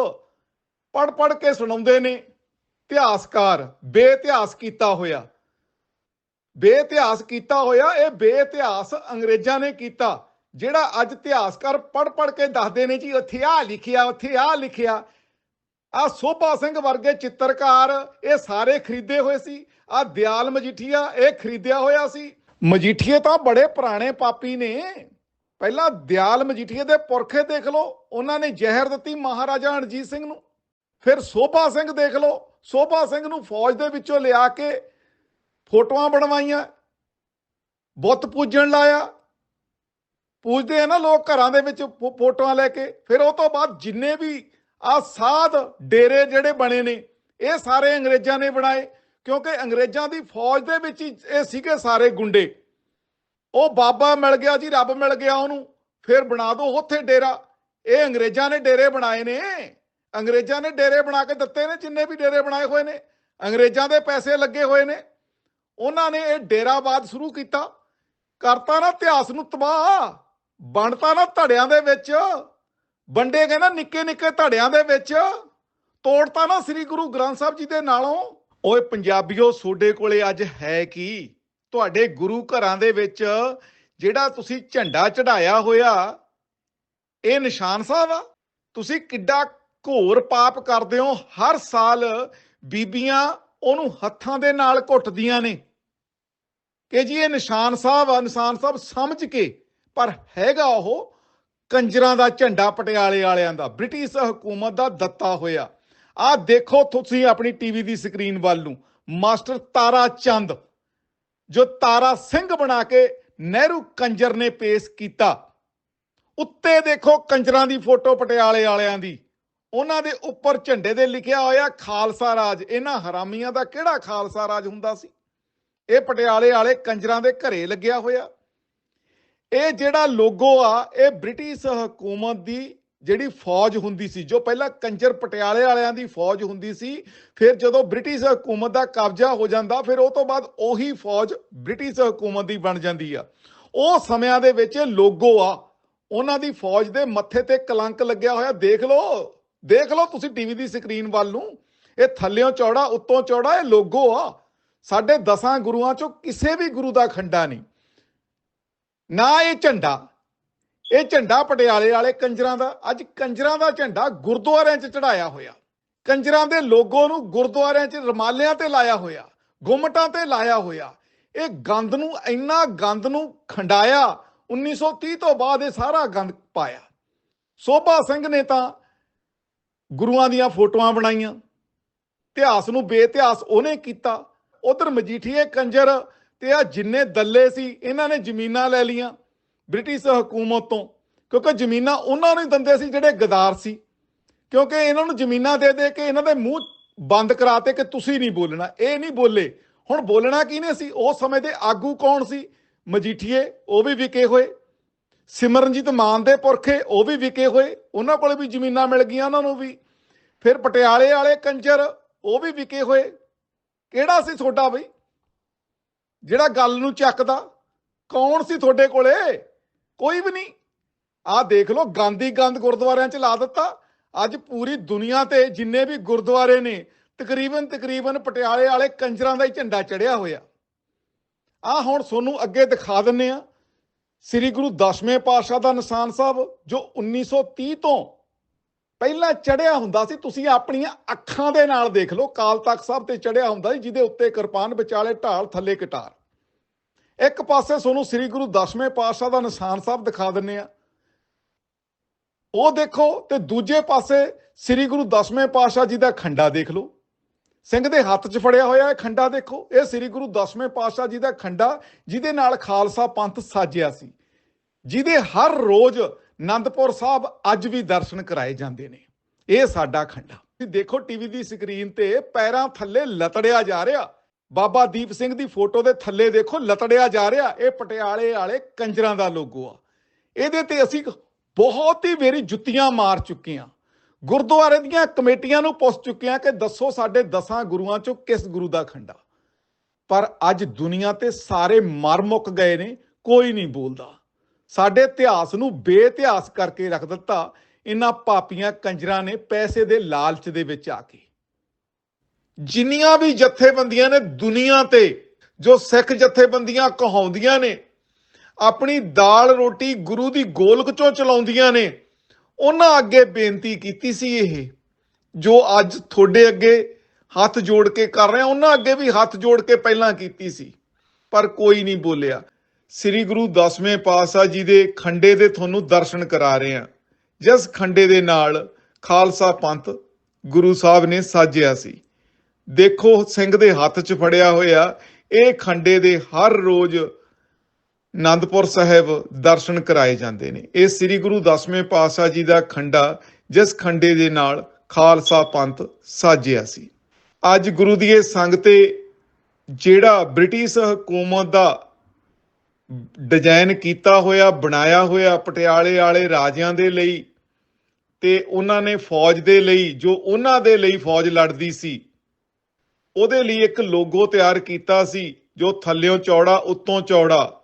ਪੜ੍ਹ ਪੜ੍ਹ ਕੇ ਸੁਣਾਉਂਦੇ ਨੇ। ਇਤਿਹਾਸਕਾਰ, ਬੇਇਤਿਹਾਸ ਕੀਤਾ ਹੋਇਆ। ਬੇਇਤਿਹਾਸ ਕੀਤਾ ਹੋਇਆ, ਇਹ ਬੇਇਤਿਹਾਸ ਅੰਗਰੇਜ਼ਾਂ ਨੇ ਕੀਤਾ। ਜਿਹੜਾ ਅੱਜ ਇਤਿਹਾਸਕਾਰ ਪੜ੍ਹ ਪੜ੍ਹ ਕੇ ਦੱਸਦੇ ਨੇ ਜੀ, ਉੱਥੇ ਆ ਲਿਖਿਆ, ਉੱਥੇ ਆ ਲਿਖਿਆ। ਆ ਸੋਭਾ ਸਿੰਘ ਵਰਗੇ ਚਿੱਤਰਕਾਰ ਇਹ ਸਾਰੇ ਖਰੀਦੇ ਹੋਏ ਸੀ। ਆ ਦਿਆਲ ਮਜੀਠੀਆ ਇਹ ਖਰੀਦਿਆ ਹੋਇਆ ਸੀ। ਮਜੀਠੀਏ ਤਾਂ ਬੜੇ ਪੁਰਾਣੇ ਪਾਪੀ ਨੇ। ਪਹਿਲਾਂ ਦਿਆਲ ਮਜੀਠੀਏ ਦੇ ਪੁਰਖੇ ਦੇਖ ਲਓ, ਉਹਨਾਂ ਨੇ ਜ਼ਹਿਰ ਦਿੱਤੀ ਮਹਾਰਾਜਾ ਰਣਜੀਤ ਸਿੰਘ ਨੂੰ। ਫਿਰ ਸੋਭਾ ਸਿੰਘ ਦੇਖ ਲਓ, ਸੋਭਾ ਸਿੰਘ ਨੂੰ ਫੌਜ ਦੇ ਵਿੱਚੋਂ ਲਿਆ ਕੇ ਫੋਟੋਆਂ ਬਣਵਾਈਆਂ, ਬੁੱਤ ਪੂਜਣ ਲਾਇਆ। ਪੂਜਦੇ ਆ ਨਾ ਲੋਕ ਘਰਾਂ ਦੇ ਵਿੱਚ ਫੋਟੋਆਂ ਲੈ ਕੇ। ਫਿਰ ਉਹ ਤੋਂ ਬਾਅਦ ਜਿੰਨੇ ਵੀ ਆ ਸਾਧ ਡੇਰੇ ਜਿਹੜੇ ਬਣੇ ਨੇ, ਇਹ ਸਾਰੇ ਅੰਗਰੇਜ਼ਾਂ ਨੇ ਬਣਾਏ, ਕਿਉਂਕਿ ਅੰਗਰੇਜ਼ਾਂ ਦੀ ਫੌਜ ਦੇ ਵਿੱਚ ਹੀ ਇਹ ਸੀਗੇ ਸਾਰੇ ਗੁੰਡੇ। ਉਹ ਬਾਬਾ ਮਿਲ ਗਿਆ ਜੀ, ਰੱਬ ਮਿਲ ਗਿਆ ਉਹਨੂੰ, ਫਿਰ ਬਣਾ ਦਿਓ ਉੱਥੇ ਡੇਰਾ। ਇਹ ਅੰਗਰੇਜ਼ਾਂ ਨੇ ਡੇਰੇ ਬਣਾਏ ਨੇ। ਅੰਗਰੇਜ਼ਾਂ ਨੇ ਡੇਰੇ ਬਣਾ ਕੇ ਦਿੱਤੇ ਨੇ, ਜਿੰਨੇ ਵੀ ਡੇਰੇ ਬਣਾਏ ਹੋਏ ਨੇ। ਅੰਗਰੇਜ਼ਾਂ ਦੇ ਪੈਸੇ ਲੱਗੇ ਹੋਏ ਨੇ। ਉਹਨਾਂ ਨੇ ਇਹ ਡੇਰਾਵਾਦ ਸ਼ੁਰੂ ਕੀਤਾ। ਕਰਤਾ ਨਾ ਇਤਿਹਾਸ ਨੂੰ ਤਬਾਹ। ਬਣਤਾ ਨਾ ਧੜਿਆਂ ਦੇ ਵਿੱਚ। ਵੰਡੇ ਗਏ ਨਾ ਨਿੱਕੇ ਨਿੱਕੇ ਧੜਿਆਂ ਦੇ ਵਿੱਚ ਤੋੜਤਾ ਨਾ ਸ੍ਰੀ ਗੁਰੂ ਗ੍ਰੰਥ ਸਾਹਿਬ ਜੀ ਦੇ ਨਾਲੋਂ। ਓਏ ਪੰਜਾਬੀਓ ਤੁਹਾਡੇ ਕੋਲੇ ਅੱਜ ਹੈ ਕੀ? ਤੁਹਾਡੇ ਗੁਰੂ ਘਰਾਂ ਦੇ ਵਿੱਚ ਜਿਹੜਾ ਤੁਸੀਂ ਝੰਡਾ ਚੜਾਇਆ ਹੋਇਆ, ਇਹ ਨਿਸ਼ਾਨ ਸਾਹਿਬ ਆ। ਤੁਸੀਂ ਕਿੱਡਾ ਘੋਰ ਪਾਪ ਕਰਦੇ ਹੋ। ਹਰ ਸਾਲ ਬੀਬੀਆਂ ਉਹਨੂੰ ਹੱਥਾਂ ਦੇ ਨਾਲ ਘੁੱਟਦੀਆਂ ਨੇ। ਕਿ ਜੀ ਇਹ ਨਿਸ਼ਾਨ ਸਾਹਿਬ ਆ, ਨਿਸ਼ਾਨ ਸਾਹਿਬ ਸਮਝ ਕੇ, ਪਰ ਹੈਗਾ ਉਹ ਕੰਜਰਾਂ ਦਾ ਝੰਡਾ ਪਟਿਆਲੇ ਵਾਲਿਆਂ ਦਾ, ਬ੍ਰਿਟਿਸ਼ ਹਕੂਮਤ ਦਾ ਦਿੱਤਾ ਹੋਇਆ। ਆਹ ਦੇਖੋ ਤੁਸੀਂ ਆਪਣੀ ਟੀਵੀ ਦੀ ਸਕਰੀਨ ਵੱਲ ਨੂੰ, ਮਾਸਟਰ ਤਾਰਾ ਚੰਦ, ਜੋ ਤਾਰਾ ਸਿੰਘ ਬਣਾ ਕੇ ਨਹਿਰੂ ਕੰਜਰ ਨੇ ਪੇਸ਼ ਕੀਤਾ। ਉੱਤੇ ਦੇਖੋ ਕੰਜਰਾਂ ਦੀ ਫੋਟੋ ਪਟਿਆਲੇ ਵਾਲਿਆਂ ਦੀ। ਉਹਨਾਂ ਦੇ ਉੱਪਰ ਝੰਡੇ ਦੇ ਲਿਖਿਆ ਹੋਇਆ ਖਾਲਸਾ ਰਾਜ। ਇਹਨਾਂ ਹਰਾਮੀਆਂ ਦਾ ਕਿਹੜਾ ਖਾਲਸਾ ਰਾਜ ਹੁੰਦਾ ਸੀ? ਇਹ ਪਟਿਆਲੇ ਵਾਲੇ ਕੰਜਰਾਂ ਦੇ ਘਰੇ ਲੱਗਿਆ ਹੋਇਆ। ਇਹ ਜਿਹੜਾ ਲੋਗੋ ਆ, ਇਹ ਬ੍ਰਿਟਿਸ਼ ਹਕੂਮਤ ਦੀ ਜਿਹੜੀ ਫੌਜ ਹੁੰਦੀ ਸੀ, ਜੋ ਪਹਿਲਾਂ ਕੰਜਰ ਪਟਿਆਲੇ ਵਾਲਿਆਂ ਦੀ ਫੌਜ ਹੁੰਦੀ ਸੀ, ਫਿਰ ਜਦੋਂ ਬ੍ਰਿਟਿਸ਼ ਹਕੂਮਤ ਦਾ ਕਬਜ਼ਾ ਹੋ ਜਾਂਦਾ, ਫਿਰ ਉਹ ਤੋਂ ਬਾਅਦ ਉਹੀ ਫੌਜ ਬ੍ਰਿਟਿਸ਼ ਹਕੂਮਤ ਦੀ ਬਣ ਜਾਂਦੀ ਆ। ਉਹ ਸਮਿਆਂ ਦੇ ਵਿੱਚ ਲੋਗੋ ਆ, ਉਹਨਾਂ ਦੀ ਫੌਜ ਦੇ ਮੱਥੇ ਤੇ ਕਲੰਕ ਲੱਗਿਆ ਹੋਇਆ, ਦੇਖ ਲਓ ਦੇਖ ਲਓ ਤੁਸੀਂ ਟੀਵੀ ਦੀ ਸਕਰੀਨ ਵੱਲ ਨੂੰ, ਇਹ ਥੱਲਿਓਂ ਚੌੜਾ, ਉੱਤੋਂ ਚੌੜਾ ਇਹ ਲੋਗੋ ਆ। ਸਾਡੇ ਦਸਾਂ ਗੁਰੂਆਂ ਚੋਂ ਕਿਸੇ ਵੀ ਗੁਰੂ ਦਾ ਖੰਡਾ ਨਹੀਂ। ਨਾ ਇਹ ਝੰਡਾ ਇਹ ਝੰਡਾ ਪਟਿਆਲੇ ਵਾਲੇ ਕੰਜਰਾਂ ਦਾ, ਅੱਜ ਕੰਜਰਾਂ ਦਾ ਝੰਡਾ ਗੁਰਦੁਆਰਿਆਂ 'ਚ ਚੜਾਇਆ ਹੋਇਆ। ਕੰਜਰਾਂ ਦੇ ਲੋਗੋ ਨੂੰ ਗੁਰਦੁਆਰਿਆਂ 'ਚ ਰਮਾਲਿਆਂ ਤੇ ਲਾਇਆ ਹੋਇਆ, ਗੁੰਮਟਾਂ ਤੇ ਲਾਇਆ ਹੋਇਆ। ਇਹ ਗੰਦ ਨੂੰ, ਇੰਨਾ ਗੰਦ ਨੂੰ ਖੰਡਾਇਆ 1930 ਤੋਂ ਬਾਅਦ ਇਹ ਸਾਰਾ ਗੰਦ ਪਾਇਆ। ਸੋਭਾ ਸਿੰਘ ਨੇ ਤਾਂ ਗੁਰੂਆਂ ਦੀਆਂ ਫੋਟੋਆਂ ਬਣਾਈਆਂ, ਇਤਿਹਾਸ ਨੂੰ ਬੇਇਤਿਹਾਸ ਉਹਨੇ ਕੀਤਾ। ਉਧਰ ਮਜੀਠੀਏ ਕੰਜਰ ਤੇ ਆ ਜਿੰਨੇ ਦੱਲੇ ਸੀ, ਇਹਨਾਂ ਨੇ ਜ਼ਮੀਨਾਂ ਲੈ ਲੀਆਂ ਬ੍ਰਿਟਿਸ਼ ਹਕੂਮਤ ਤੋਂ। ਕਿਉਂਕਿ ਜ਼ਮੀਨਾਂ ਉਹਨਾਂ ਨੂੰ ਹੀ ਦਿੰਦੇ ਸੀ ਜਿਹੜੇ ਗਦਾਰ ਸੀ। ਕਿਉਂਕਿ ਇਹਨਾਂ ਨੂੰ ਜ਼ਮੀਨਾਂ ਦੇ ਦੇ ਕੇ ਇਹਨਾਂ ਦੇ ਮੂੰਹ ਬੰਦ ਕਰਾਤੇ ਕਿ ਤੁਸੀਂ ਨਹੀਂ ਬੋਲਣਾ। ਇਹ ਨਹੀਂ ਬੋਲੇ। ਹੁਣ ਬੋਲਣਾ ਕਿਹਨੇ ਸੀ? ਉਸ ਸਮੇਂ ਦੇ ਆਗੂ ਕੌਣ ਸੀ? ਮਜੀਠੀਏ, ਉਹ ਵੀ ਵਿਕੇ ਹੋਏ। ਸਿਮਰਨਜੀਤ ਮਾਨ ਦੇ ਪੁਰਖੇ, ਉਹ ਵੀ ਵਿਕੇ ਹੋਏ। ਉਹਨਾਂ ਕੋਲੇ ਵੀ ਜ਼ਮੀਨਾਂ ਮਿਲ ਗਈਆਂ ਉਹਨਾਂ ਨੂੰ ਵੀ। ਫਿਰ ਪਟਿਆਲੇ ਵਾਲੇ ਕੰਜਰ, ਉਹ ਵੀ ਵਿਕੇ ਹੋਏ। ਕਿਹੜਾ ਸੀ ਤੁਹਾਡਾ ਬਈ? ਜਿਹੜਾ ਗੱਲ ਨੂੰ ਚੱਕਦਾ, ਕੌਣ ਸੀ ਤੁਹਾਡੇ ਕੋਲੇ? ਕੋਈ ਵੀ ਨਹੀਂ। ਆਹ ਦੇਖ ਲਓ, ਗਾਂਧੀ ਗੰਦ ਗੁਰਦੁਆਰਿਆਂ 'ਚ ਲਾ ਦਿੱਤਾ। ਅੱਜ ਪੂਰੀ ਦੁਨੀਆ ਤੇ ਜਿੰਨੇ ਵੀ ਗੁਰਦੁਆਰੇ ਨੇ, ਤਕਰੀਬਨ ਤਕਰੀਬਨ ਪਟਿਆਲੇ ਵਾਲੇ ਕੰਜਰਾਂ ਦਾ ਹੀ ਝੰਡਾ ਚੜਿਆ ਹੋਇਆ। ਆ ਹੁਣ ਤੁਹਾਨੂੰ ਅੱਗੇ ਦਿਖਾ ਦਿੰਨੇ ਆ। ਸ੍ਰੀ ਗੁਰੂ ਦਸਵੇਂ ਪਾਤਸ਼ਾਹ ਦਾ ਨਿਸ਼ਾਨ ਸਾਹਿਬ, ਜੋ 1930 ਤੋਂ ਪਹਿਲਾਂ ਚੜਿਆ ਹੁੰਦਾ ਸੀ, ਤੁਸੀਂ ਆਪਣੀਆਂ ਅੱਖਾਂ ਦੇ ਨਾਲ ਦੇਖ ਲਓ, ਕਾਲ ਤਖਤ ਸਾਹਿਬ ਤੇ ਚੜਿਆ ਹੁੰਦਾ ਸੀ, ਜਿਹਦੇ ਉੱਤੇ ਕਿਰਪਾਨ ਵਿਚਾਲੇ ਢਾਲ ਥੱਲੇ ਕਟਾਰ। ਇੱਕ ਪਾਸੇ ਤੁਹਾਨੂੰ ਸ੍ਰੀ ਗੁਰੂ ਦਸਵੇਂ ਪਾਤਸ਼ਾਹ ਦਾ ਨਿਸ਼ਾਨ ਸਾਹਿਬ ਦਿਖਾ ਦਿੰਨੇ ਆ। ਉਹ ਦੇਖੋ ਤੇ ਦੂਜੇ ਪਾਸੇ ਸ੍ਰੀ ਗੁਰੂ ਦਸਵੇਂ ਪਾਤਸ਼ਾਹ ਜੀ ਦਾ ਖੰਡਾ ਦੇਖ ਲਓ। ਸਿੰਘ ਦੇ ਹੱਥ 'ਚ ਫੜਿਆ ਹੋਇਆ ਇਹ ਖੰਡਾ ਦੇਖੋ, ਇਹ ਸ੍ਰੀ ਗੁਰੂ ਦਸਵੇਂ ਪਾਤਸ਼ਾਹ ਜੀ ਦਾ ਖੰਡਾ, ਜਿਹਦੇ ਨਾਲ ਖਾਲਸਾ ਪੰਥ ਸਾਜਿਆ ਸੀ। ਜਿਹਦੇ ਹਰ ਰੋਜ਼ ਆਨੰਦਪੁਰ ਸਾਹਿਬ ਅੱਜ ਵੀ ਦਰਸ਼ਨ ਕਰਾਏ ਜਾਂਦੇ ਨੇ। ਇਹ ਸਾਡਾ ਖੰਡਾ। ਤੁਸੀਂ ਦੇਖੋ ਟੀਵੀ ਦੀ ਸਕਰੀਨ ਤੇ ਪੈਰਾਂ ਥੱਲੇ ਲਤੜਿਆ ਜਾ ਰਿਹਾ। ਬਾਬਾ ਦੀਪ ਸਿੰਘ ਦੀ ਫੋਟੋ ਦੇ ਥੱਲੇ ਦੇਖੋ ਲਤੜਿਆ ਜਾ ਰਿਹਾ। ਇਹ ਪਟਿਆਲੇ ਵਾਲੇ ਕੰਜਰਾਂ ਦਾ ਲੋਗੋ ਆ। ਇਹਦੇ ਤੇ ਅਸੀਂ ਬਹੁਤ ਹੀ ਵੇਰੀ ਜੁੱਤੀਆਂ ਮਾਰ ਚੁੱਕੇ ਆ ਗੁਰਦੁਆਰੇ ਦੀਆਂ ਕਮੇਟੀਆਂ ਨੂੰ ਪੁੱਛ ਚੁੱਕੇ ਆ ਕਿ ਦੱਸੋ ਸਾਡੇ ਦਸਾਂ ਗੁਰੂਆਂ ਚੋਂ ਕਿਸ ਗੁਰੂ ਦਾ ਖੰਡਾ। ਪਰ ਅੱਜ ਦੁਨੀਆ ਤੇ ਸਾਰੇ ਮਰ ਮੁੱਕ ਗਏ ਨੇ, ਕੋਈ ਨਹੀਂ ਬੋਲਦਾ। ਸਾਡੇ ਇਤਿਹਾਸ ਨੂੰ ਬੇਇਤਿਹਾਸ ਕਰਕੇ ਰੱਖ ਦਿੱਤਾ, ਇਹਨਾਂ ਪਾਪੀਆਂ ਕੰਜਰਾਂ ਨੇ ਪੈਸੇ ਦੇ ਲਾਲਚ ਦੇ ਵਿੱਚ ਆ ਕੇ। ਜਿੰਨੀਆਂ ਵੀ ਜਥੇਬੰਦੀਆਂ ਨੇ ਦੁਨੀਆ ਤੇ, ਜੋ ਸਿੱਖ ਜਥੇਬੰਦੀਆਂ ਕਹਾਉਂਦੀਆਂ ਨੇ, ਆਪਣੀ ਦਾਲ ਰੋਟੀ ਗੁਰੂ ਦੀ ਗੋਲਕ ਚੋਂ ਚਲਾਉਂਦੀਆਂ ਨੇ, ਉਹਨਾਂ ਅੱਗੇ ਬੇਨਤੀ ਕੀਤੀ ਸੀ ਇਹ, ਜੋ ਅੱਜ ਤੁਹਾਡੇ ਅੱਗੇ ਹੱਥ ਜੋੜ ਕੇ ਕਰ ਰਹੇ, ਉਹਨਾਂ ਅੱਗੇ ਵੀ ਹੱਥ ਜੋੜ ਕੇ ਪਹਿਲਾਂ ਕੀਤੀ ਸੀ, ਪਰ ਕੋਈ ਨਹੀਂ ਬੋਲਿਆ। ਸ੍ਰੀ ਗੁਰੂ ਦਸਵੇਂ ਪਾਤਸ਼ਾਹ ਜੀ ਦੇ ਖੰਡੇ ਦੇ ਤੁਹਾਨੂੰ ਦਰਸ਼ਨ ਕਰਾ ਰਹੇ ਆ ਜਿਸ ਖੰਡੇ ਦੇ ਨਾਲ ਖਾਲਸਾ ਪੰਥ ਗੁਰੂ ਸਾਹਿਬ ਨੇ ਸਾਜਿਆ ਸੀ। ਦੇਖੋ, ਸਿੰਘ ਦੇ ਹੱਥ 'ਚ ਫੜਿਆ ਹੋਇਆ ਇਹ ਖੰਡੇ ਦੇ ਹਰ ਰੋਜ਼ ਆਨੰਦਪੁਰ ਸਾਹਿਬ ਦਰਸ਼ਨ ਕਰਾਏ ਜਾਂਦੇ ਨੇ। ਇਹ ਸ੍ਰੀ ਗੁਰੂ ਦਸਵੇਂ ਪਾਤਸ਼ਾਹ ਜੀ ਦਾ ਖੰਡਾ ਜਿਸ ਖੰਡੇ ਦੇ ਨਾਲ ਖਾਲਸਾ ਪੰਥ ਸਾਜਿਆ ਸੀ। ਅੱਜ ਗੁਰੂ ਦੀ ਇਹ ਸੰਗ ਤੇ ਜਿਹੜਾ ਬ੍ਰਿਟਿਸ਼ ਹਕੂਮਤ ਦਾ ਡਿਜ਼ਾਈਨ ਕੀਤਾ ਹੋਇਆ, ਬਣਾਇਆ ਹੋਇਆ ਪਟਿਆਲੇ ਵਾਲੇ ਰਾਜਿਆਂ ਦੇ ਲਈ ਤੇ ਉਹਨਾਂ ਨੇ ਫੌਜ ਦੇ ਲਈ, ਜੋ ਉਹਨਾਂ ਦੇ ਲਈ ਫੌਜ ਲੜਦੀ ਸੀ, ਉਹਦੇ ਲਈ ਇੱਕ ਲੋਗੋ ਤਿਆਰ ਕੀਤਾ ਸੀ, ਜੋ ਥੱਲਿਓਂ ਚੌੜਾ, ਉੱਤੋਂ ਚੌੜਾ।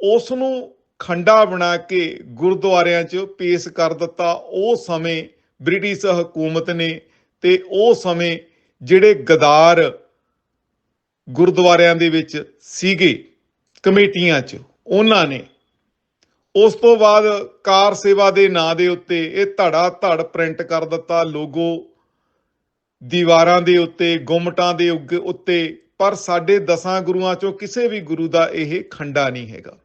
ਉਸ ਨੂੰ ਖੰਡਾ ਬਣਾ ਕੇ ਗੁਰਦੁਆਰਿਆਂ 'ਚ ਪੇਸ਼ ਕਰ ਦਿੱਤਾ। ਉਹ ਸਮੇਂ ਬ੍ਰਿਟਿਸ਼ ਹਕੂਮਤ ਨੇ ਤੇ ਉਹ ਸਮੇਂ ਜਿਹੜੇ ਗਦਾਰ ਗੁਰਦੁਆਰਿਆਂ ਦੇ ਵਿੱਚ ਸੀਗੇ। ਕਮੇਟੀਆਂ 'ਚ। ਉਹਨਾਂ ਨੇ ਉਸ ਤੋਂ ਬਾਅਦ ਕਾਰ ਸੇਵਾ ਦੇ ਨਾਂ ਦੇ ਉੱਤੇ ਇਹ ਧੜਾ ਧੜ ਪ੍ਰਿੰਟ ਕਰ ਦਿੱਤਾ ਲੋਗੋ ਦੀਵਾਰਾਂ ਦੇ ਉੱਤੇ, ਗੁੰਮਟਾਂ ਦੇ ਉੱਤੇ। ਪਰ ਸਾਡੇ ਦਸਾਂ ਗੁਰੂਆਂ ਚੋਂ ਕਿਸੇ ਵੀ ਗੁਰੂ ਦਾ ਇਹ ਖੰਡਾ ਨਹੀਂ ਹੈਗਾ।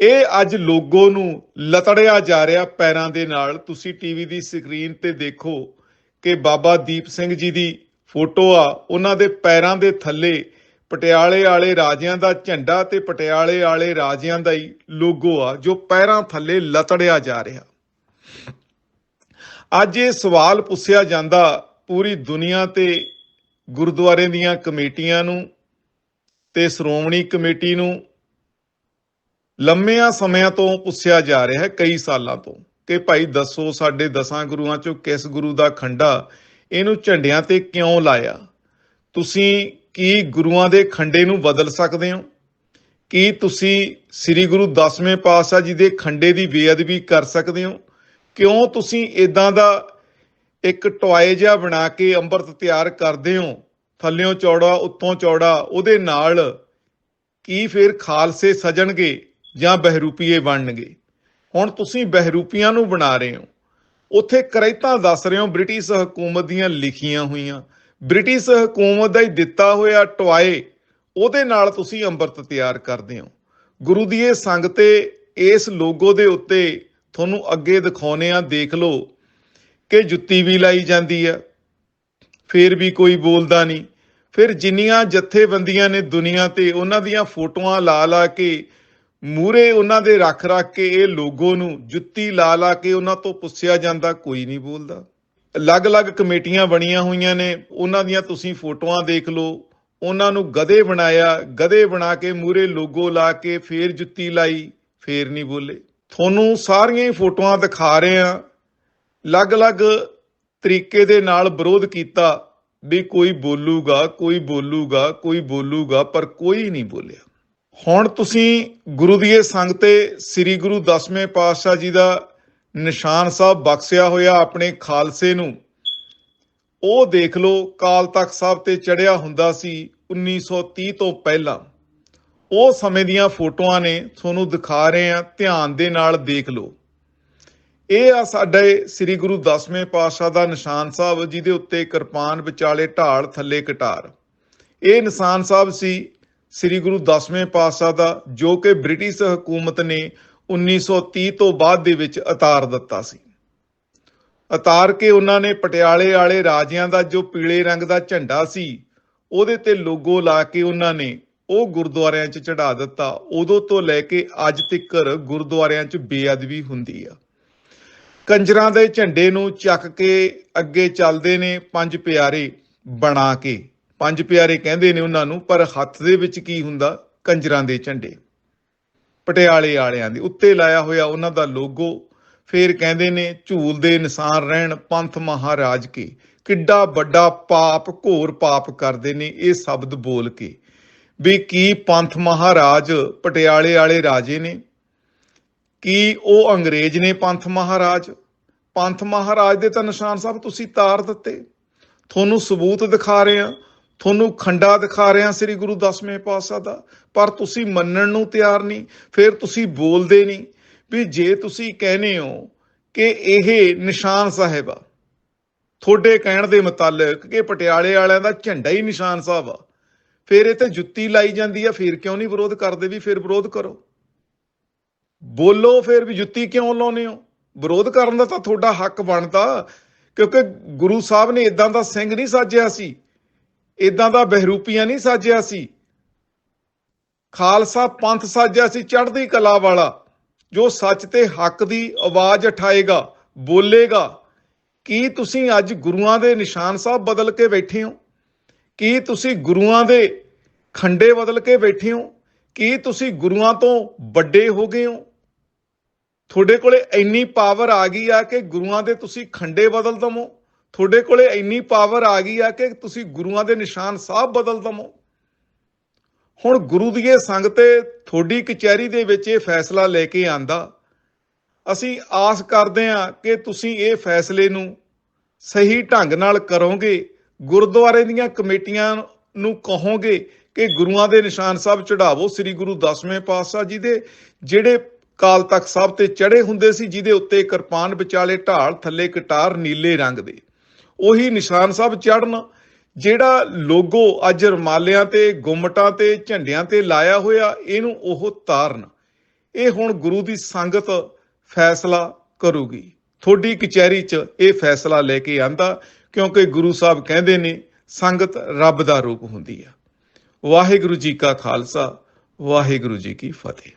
ਇਹ ਅੱਜ ਲੋਗੋ ਨੂੰ ਲਤੜਿਆ ਜਾ ਰਿਹਾ ਪੈਰਾਂ ਦੇ ਨਾਲ। ਤੁਸੀਂ ਟੀਵੀ ਦੀ ਸਕਰੀਨ ਤੇ ਦੇਖੋ ਕਿ ਬਾਬਾ ਦੀਪ ਸਿੰਘ ਜੀ ਦੀ ਫੋਟੋ ਆ, ਉਹਨਾਂ ਦੇ ਪੈਰਾਂ ਦੇ ਥੱਲੇ ਪਟਿਆਲੇ ਵਾਲੇ ਰਾਜਿਆਂ ਦਾ ਝੰਡਾ ਤੇ ਪਟਿਆਲੇ ਵਾਲੇ ਰਾਜਿਆਂ ਦਾ ਹੀ ਲੋਗੋ ਆ, ਜੋ ਪੈਰਾਂ ਥੱਲੇ ਲਤੜਿਆ ਜਾ ਰਿਹਾ। ਅੱਜ ਇਹ ਸਵਾਲ ਪੁੱਛਿਆ ਜਾਂਦਾ ਪੂਰੀ ਦੁਨੀਆ ਤੇ ਗੁਰਦੁਆਰੇ ਦੀਆਂ ਕਮੇਟੀਆਂ ਨੂੰ ਤੇ ਸ਼੍ਰੋਮਣੀ ਕਮੇਟੀ ਨੂੰ ਲੰਮਿਆਂ ਸਮਿਆਂ ਤੋਂ ਪੁੱਛਿਆ ਜਾ ਰਿਹਾ ਹੈ, ਕਈ ਸਾਲਾਂ ਤੋਂ, ਕਿ ਭਾਈ ਦੱਸੋ ਸਾਡੇ ਦਸਾਂ ਗੁਰੂਆਂ ਚੋਂ ਕਿਸ ਗੁਰੂ ਦਾ ਖੰਡਾ ਇਹਨੂੰ ਝੰਡਿਆਂ ਤੇ ਕਿਉਂ ਲਾਇਆ? ਤੁਸੀਂ ਕੀ ਗੁਰੂਆਂ ਦੇ ਖੰਡੇ ਨੂੰ ਬਦਲ ਸਕਦੇ ਹੋ? ਕੀ ਤੁਸੀਂ ਸ੍ਰੀ ਗੁਰੂ ਦਸਵੇਂ ਪਾਤਸ਼ਾਹ ਜੀ ਦੇ ਖੰਡੇ ਦੀ ਬੇਅਦਬੀ ਕਰ ਸਕਦੇ ਹੋ? ਕਿਉਂ ਤੁਸੀਂ ਇਦਾਂ ਦਾ ਇੱਕ ਟੋਏ ਜਿਹਾ ਬਣਾ ਕੇ ਅੰਮ੍ਰਿਤ ਤਿਆਰ ਕਰਦੇ ਹੋ? ਥੱਲਿਓਂ ਚੌੜਾ, ਉੱਤੋਂ ਚੌੜਾ, ਉਹਦੇ ਨਾਲ ਕੀ ਫਿਰ ਖਾਲਸੇ ਸਜਣਗੇ ਜਾਂ ਬਹਿਰੂਪੀਏ ਬਣਨਗੇ? ਹੁਣ ਤੁਸੀਂ ਬਹਿਰੂਪੀਆਂ ਨੂੰ ਬਣਾ ਰਹੇ ਹੋ। ਉੱਥੇ ਕਰੈਤਾਂ ਦੱਸ ਰਹੇ ਹੋ, ਬ੍ਰਿਟਿਸ਼ ਹਕੂਮਤ ਦੀਆਂ ਲਿਖੀਆਂ ਹੋਈਆਂ। ਬ੍ਰਿਟਿਸ਼ ਹਕੂਮਤ ਦਾ ਹੀ ਦਿੱਤਾ ਹੋਇਆ ਟੋਏ ਉਹਦੇ ਨਾਲ ਤੁਸੀਂ ਅੰਮ੍ਰਿਤ ਤਿਆਰ ਕਰਦੇ ਹੋ। ਗੁਰੂ ਦੀ ਇਹ ਸੰਗਤ ਤੇ ਇਸ ਲੋਗੋ ਦੇ ਉੱਤੇ ਤੁਹਾਨੂੰ ਅੱਗੇ ਦਿਖਾਉਨੇ ਆ ਦੇਖ ਲਓ ਕਿ ਜੁੱਤੀ ਵੀ ਲਾਈ ਜਾਂਦੀ ਆ, ਫਿਰ ਵੀ ਕੋਈ ਬੋਲਦਾ ਨਹੀਂ। ਫਿਰ ਜਿੰਨੀਆਂ ਜਥੇਬੰਦੀਆਂ ਨੇ ਦੁਨੀਆ ਤੇ ਉਹਨਾਂ ਦੀਆਂ ਫੋਟੋਆਂ ਲਾ ਲਾ ਕੇ ਮੂਰੇ ਉਹਨਾਂ ਦੇ ਰੱਖ ਰੱਖ ਕੇ ਇਹ ਲੋਗੋ ਨੂੰ ਜੁੱਤੀ ਲਾ ਲਾ ਕੇ ਉਹਨਾਂ ਤੋਂ ਪੁੱਛਿਆ ਜਾਂਦਾ, ਕੋਈ ਨਹੀਂ ਬੋਲਦਾ। ਅਲੱਗ-ਅਲੱਗ ਕਮੇਟੀਆਂ ਬਣੀਆਂ ਹੋਈਆਂ ਨੇ, ਉਹਨਾਂ ਦੀਆਂ ਤੁਸੀਂ ਫੋਟੋਆਂ ਦੇਖ ਲਓ। ਉਹਨਾਂ ਨੂੰ ਗਧੇ ਬਣਾਇਆ, ਗਧੇ ਬਣਾ ਕੇ ਮੂਰੇ ਲੋਗੋ ਲਾ ਕੇ ਫੇਰ ਜੁੱਤੀ ਲਾਈ, ਫੇਰ ਨਹੀਂ ਬੋਲੇ। ਤੁਹਾਨੂੰ ਸਾਰੀਆਂ ਹੀ ਫੋਟੋਆਂ ਦਿਖਾ ਰਹੇ ਆ ਅਲੱਗ-ਅਲੱਗ ਤਰੀਕੇ ਦੇ ਨਾਲ ਵਿਰੋਧ ਕੀਤਾ ਵੀ ਕੋਈ ਬੋਲੂਗਾ ਕੋਈ ਬੋਲੂਗਾ ਕੋਈ ਬੋਲੂਗਾ, ਪਰ ਕੋਈ ਨਹੀਂ ਬੋਲਿਆ। ਹੁਣ ਤੁਸੀਂ ਗੁਰੂ ਦੀ ਇਹ ਸੰਗ ਤੇ ਸ੍ਰੀ ਗੁਰੂ ਦਸਵੇਂ ਪਾਤਸ਼ਾਹ ਜੀ ਦਾ ਨਿਸ਼ਾਨ ਸਾਹਿਬ ਬਖਸ਼ਿਆ ਹੋਇਆ ਆਪਣੇ ਖਾਲਸੇ ਨੂੰ। ਉਹ ਦੇਖ ਲਓ, ਕਾਲ ਤਖਤ ਸਾਹਿਬ ਤੇ ਚੜਿਆ ਹੁੰਦਾ ਸੀ 1930 ਤੋਂ ਪਹਿਲਾਂ। ਉਹ ਸਮੇਂ ਦੀਆਂ ਫੋਟੋਆਂ ਨੇ ਤੁਹਾਨੂੰ ਦਿਖਾ ਰਹੇ ਆ ਧਿਆਨ ਦੇ ਨਾਲ ਦੇਖ ਲਓ। ਇਹ ਆ ਸਾਡੇ ਸ੍ਰੀ ਗੁਰੂ ਦਸਵੇਂ ਪਾਤਸ਼ਾਹ ਦਾ ਨਿਸ਼ਾਨ ਸਾਹਿਬ, ਜਿਹਦੇ ਉੱਤੇ ਕਿਰਪਾਨ ਵਿਚਾਲੇ ਢਾਲ ਥੱਲੇ ਕਟਾਰ। ਇਹ ਨਿਸ਼ਾਨ ਸਾਹਿਬ ਸੀ ਸ੍ਰੀ ਗੁਰੂ ਦਸਵੇਂ ਪਾਤਸ਼ਾਹ ਦਾ, ਜੋ ਕਿ ਬ੍ਰਿਟਿਸ਼ ਹਕੂਮਤ ਨੇ 1930 ਤੋਂ ਬਾਅਦ ਦੇ ਵਿੱਚ ਉਤਾਰ ਦਿੱਤਾ ਸੀ। ਉਤਾਰ ਕੇ ਉਹਨਾਂ ਨੇ ਪਟਿਆਲੇ ਵਾਲੇ ਰਾਜਿਆਂ ਦਾ ਜੋ ਪੀਲੇ ਰੰਗ ਦਾ ਝੰਡਾ ਸੀ, ਉਹਦੇ ਤੇ ਲੋਗੋ ਲਾ ਕੇ ਉਹਨਾਂ ਨੇ ਉਹ ਗੁਰਦੁਆਰਿਆਂ 'ਚ ਚੜਾ ਦਿੱਤਾ। ਉਦੋਂ ਤੋਂ ਲੈ ਕੇ ਅੱਜ ਤੱਕ ਗੁਰਦੁਆਰਿਆਂ 'ਚ ਬੇਅਦਬੀ ਹੁੰਦੀ ਆ। ਕੰਜਰਾਂ ਦੇ ਝੰਡੇ ਨੂੰ ਚੱਕ ਕੇ ਅੱਗੇ ਚੱਲਦੇ ਨੇ ਪੰਜ ਪਿਆਰੇ ਬਣਾ ਕੇ। ਪੰਜ ਪਿਆਰੇ ਕਹਿੰਦੇ ਨੇ ਉਹਨਾਂ ਨੂੰ, ਪਰ ਹੱਥ ਦੇ ਵਿੱਚ ਕੀ ਹੁੰਦਾ? ਕੰਜਰਾਂ ਦੇ ਝੰਡੇ। ਪਟਿਆਲੇ ਵਾਲਿਆਂ ਦੇ। ਉੱਤੇ ਲਾਇਆ ਹੋਇਆ ਉਹਨਾਂ ਦਾ ਲੋਗੋ ਫੇਰ ਕਹਿੰਦੇ ਨੇ, ਝੂਲ ਦੇ ਨਿਸ਼ਾਨ ਰਹਿਣ, ਪੰਥ ਮਹਾਰਾਜ ਕੇ। ਕਿੱਡਾ ਵੱਡਾ ਪਾਪ, ਘੋਰ ਪਾਪ ਕਰਦੇ ਨੇ ਇਹ ਸ਼ਬਦ ਬੋਲ ਕੇ। ਵੀ ਕੀ ਪੰਥ ਮਹਾਰਾਜ ਪਟਿਆਲੇ ਵਾਲੇ ਰਾਜੇ ਨੇ? ਕੀ ਉਹ ਅੰਗਰੇਜ਼ ਨੇ ਪੰਥ ਮਹਾਰਾਜ? ਪੰਥ ਮਹਾਰਾਜ ਦੇ ਤਾਂ ਨਿਸ਼ਾਨ ਸਾਹਿਬ ਤੁਸੀਂ ਤਾਰ ਦਿੱਤੇ। ਤੁਹਾਨੂੰ ਸਬੂਤ ਦਿਖਾ ਰਹੇ ਆ ਤੁਹਾਨੂੰ ਖੰਡਾ ਦਿਖਾ ਰਿਹਾ ਸ੍ਰੀ ਗੁਰੂ ਦਸਵੇਂ ਪਾਤਸ਼ਾਹ ਦਾ, ਪਰ ਤੁਸੀਂ ਮੰਨਣ ਨੂੰ ਤਿਆਰ ਨਹੀਂ, ਫਿਰ ਤੁਸੀਂ ਬੋਲਦੇ ਨਹੀਂ। ਵੀ ਜੇ ਤੁਸੀਂ ਕਹਿੰਦੇ ਹੋ ਕਿ ਇਹ ਨਿਸ਼ਾਨ ਸਾਹਿਬ ਆ, ਤੁਹਾਡੇ ਕਹਿਣ ਦੇ ਮੁਤਾਲਕ ਕਿ ਪਟਿਆਲੇ ਵਾਲਿਆਂ ਦਾ ਝੰਡਾ ਹੀ ਨਿਸ਼ਾਨ ਸਾਹਿਬ ਆ, ਫਿਰ ਇਹ ਤੇ ਜੁੱਤੀ ਲਾਈ ਜਾਂਦੀ ਆ, ਫਿਰ ਕਿਉਂ ਨਹੀਂ ਵਿਰੋਧ ਕਰਦੇ ਵੀ ਫਿਰ ਵਿਰੋਧ ਕਰੋ? ਬੋਲੋ ਫਿਰ ਵੀ ਜੁੱਤੀ ਕਿਉਂ ਲਾਉਨੇ ਹੋ? ਵਿਰੋਧ ਕਰਨ ਦਾ ਤਾਂ ਤੁਹਾਡਾ ਹੱਕ ਬਣਦਾ, ਕਿਉਂਕਿ ਗੁਰੂ ਸਾਹਿਬ ਨੇ ਇਦਾਂ ਦਾ ਸਿੰਘ ਨਹੀਂ ਸਾਜਿਆ ਸੀ। ਇਦਾਂ ਦਾ ਬਹਿਰੂਪੀਆਂ ਨਹੀਂ ਸਾਜਿਆ ਸੀ। ਖਾਲਸਾ ਪੰਥ ਸਾਜਿਆ ਸੀ ਚੜ੍ਹਦੀ ਕਲਾ ਵਾਲਾ, ਜੋ ਸੱਚ ਤੇ ਹੱਕ ਦੀ ਆਵਾਜ਼ ਉਠਾਏਗਾ, ਬੋਲੇਗਾ। ਕੀ ਤੁਸੀਂ ਅੱਜ ਗੁਰੂਆਂ ਦੇ ਨਿਸ਼ਾਨ ਸਾਹਿਬ ਬਦਲ ਕੇ ਬੈਠੇ ਹੋ? ਕੀ ਤੁਸੀਂ ਗੁਰੂਆਂ ਦੇ ਖੰਡੇ ਬਦਲ ਕੇ ਬੈਠੇ ਹੋ? ਕੀ ਤੁਸੀਂ ਗੁਰੂਆਂ ਤੋਂ ਵੱਡੇ ਹੋ ਗਏ ਹੋ? ਤੁਹਾਡੇ ਕੋਲੇ ਇੰਨੀ ਪਾਵਰ ਆ ਗਈ ਆ ਕਿ ਗੁਰੂਆਂ ਦੇ ਤੁਸੀਂ ਖੰਡੇ ਬਦਲ ਦਮੋ ਤੁਹਾਡੇ ਕੋਲੇ ਇੰਨੀ ਪਾਵਰ ਆ ਗਈ ਆ ਕਿ ਤੁਸੀਂ ਗੁਰੂਆਂ ਦੇ ਨਿਸ਼ਾਨ ਸਾਹਿਬ ਬਦਲ ਦਮੋ ਹੁਣ ਗੁਰੂ ਦੀ ਇਹ ਸੰਗ ਤੇ ਤੁਹਾਡੀ ਕਚਹਿਰੀ ਦੇ ਵਿੱਚ ਇਹ ਫੈਸਲਾ ਲੈ ਕੇ ਆਂਦਾ। ਅਸੀਂ ਆਸ ਕਰਦੇ ਹਾਂ ਕਿ ਤੁਸੀਂ ਇਹ ਫੈਸਲੇ ਨੂੰ ਸਹੀ ਢੰਗ ਨਾਲ ਕਰੋਗੇ, ਗੁਰਦੁਆਰੇ ਦੀਆਂ ਕਮੇਟੀਆਂ ਨੂੰ ਕਹੋਗੇ ਕਿ ਗੁਰੂਆਂ ਦੇ ਨਿਸ਼ਾਨ ਸਾਹਿਬ ਚੜਾਵੋ ਸ੍ਰੀ ਗੁਰੂ ਦਸਵੇਂ ਪਾਤਸ਼ਾਹ ਜੀ ਦੇ ਜਿਹੜੇ ਕਾਲ ਤਖਤ ਸਾਹਿਬ ਤੇ ਚੜੇ ਹੁੰਦੇ ਸੀ, ਜਿਹਦੇ ਉੱਤੇ ਕਿਰਪਾਨ ਵਿਚਾਲੇ ਢਾਲ ਥੱਲੇ ਕਟਾਰ ਨੀਲੇ ਰੰਗ ਦੇ। ਉਹੀ ਨਿਸ਼ਾਨ ਸਾਹਿਬ ਚੜਨ ਜਿਹੜਾ ਲੋਗੋ ਅੱਜ ਰਮਾਲਿਆਂ ਤੇ, ਗੁੰਮਟਾਂ ਤੇ, ਝੰਡਿਆਂ ਤੇ ਲਾਇਆ ਹੋਇਆ, ਇਹਨੂੰ ਉਹ ਤਾਰਨ। ਇਹ ਹੁਣ ਗੁਰੂ ਦੀ ਸੰਗਤ ਫੈਸਲਾ ਕਰੂਗੀ। ਤੁਹਾਡੀ ਕਚਹਿਰੀ 'ਚ ਇਹ ਫੈਸਲਾ ਲੈ ਕੇ ਆਂਦਾ, ਕਿਉਂਕਿ ਗੁਰੂ ਸਾਹਿਬ ਕਹਿੰਦੇ ਨੇ, ਸੰਗਤ ਰੱਬ ਦਾ ਰੂਪ ਹੁੰਦੀ ਆ। ਵਾਹਿਗੁਰੂ ਜੀ ਕਾ ਖਾਲਸਾ, ਵਾਹਿਗੁਰੂ ਜੀ ਕੀ ਫਤਿਹ।